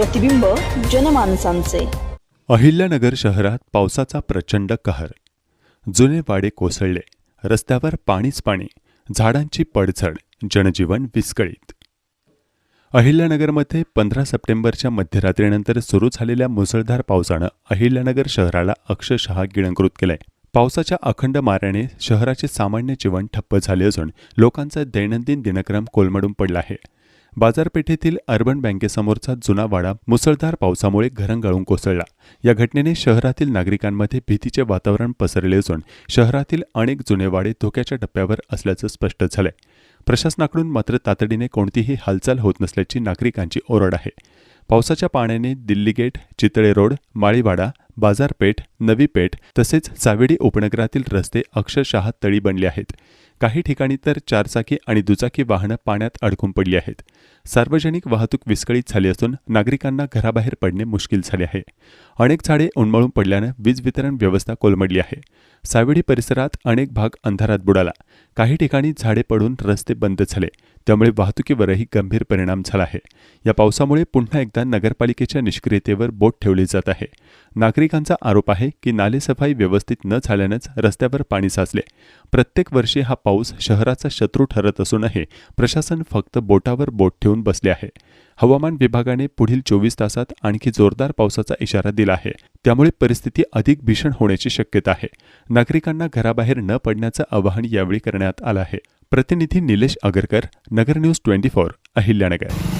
प्रतिबिंब जनमानसांचे. अहिल्यानगर शहरात पावसाचा प्रचंड कहर. जुने वाडे कोसळले. रस्त्यावर पाणीच पाणी झाडांची पडझड जनजीवन विस्कळीत. अहिल्यानगरमध्ये पंधरा सप्टेंबरच्या मध्यरात्रीनंतर सुरू झालेल्या मुसळधार पावसानं अहिल्यानगर शहराला अक्षरशः गिळंकृत केलंय. पावसाच्या अखंड माऱ्याने शहराचे सामान्य जीवन ठप्प झाले असून लोकांचा दैनंदिन दिनक्रम कोलमडून पडला आहे. बाजारपेठेतील अर्बन बँकेसमोरचा जुना वाडा मुसळधार पावसामुळे घरंगळून कोसळला. या घटनेने शहरातील नागरिकांमध्ये भीतीचे वातावरण पसरले असून शहरातील अनेक जुने वाडे धोक्याच्या टप्प्यावर असल्याचं स्पष्ट झालंय. प्रशासनाकडून मात्र तातडीने कोणतीही हालचाल होत नसल्याची नागरिकांची ओरड आहे. पावसाच्या पाण्याने दिल्ली गेट चितळे रोड माळीवाडा बाजारपेठ नवी पेठ तसेच चावेडी उपनगरातील रस्ते अक्षरशः तळी बनले आहेत. काही ठिकाणी तर चारचाकी आणि दुचाकी वाहनं पाण्यात अडकून पडली आहेत. सार्वजनिक वाहतूक विस्कळीत झाली असून नागरिकांना घराबाहेर पडणे मुश्किल झाले आहे. अनेक झाडे उन्मळून पडल्यानं वीज वितरण व्यवस्था कोलमडली आहे. सावेडी परिसरात अनेक भाग अंधारात बुडाला. काही ठिकाणी झाडे पडून रस्ते बंद झाले. त्यामुळे वाहतुकीवरही गंभीर परिणाम झाला आहे. या पावसामुळे पुन्हा एकदा नगरपालिकेच्या निष्क्रियतेवर बोट ठेवली जात आहे. नागरिकांचा आरोप आहे की नालेसफाई व्यवस्थित न झाल्यानंच रस्त्यावर पाणी साचले. प्रत्येक वर्षी हा पाऊस शहराचा शत्रू ठरत असूनही प्रशासन फक्त बोटावर बोट ठेवून बसले आहे. हवामान विभागाने पुढील चोवीस तासात आणखी जोरदार पावसाचा इशारा दिला आहे. त्यामुळे परिस्थिती अधिक भीषण होण्याची शक्यता आहे. नागरिकांना घराबाहेर न पडण्याचं आवाहन यावेळी करण्यात आलं आहे. प्रतिनिधी Nilesh Agarkar Nagar news twenty four Ahilyanagar.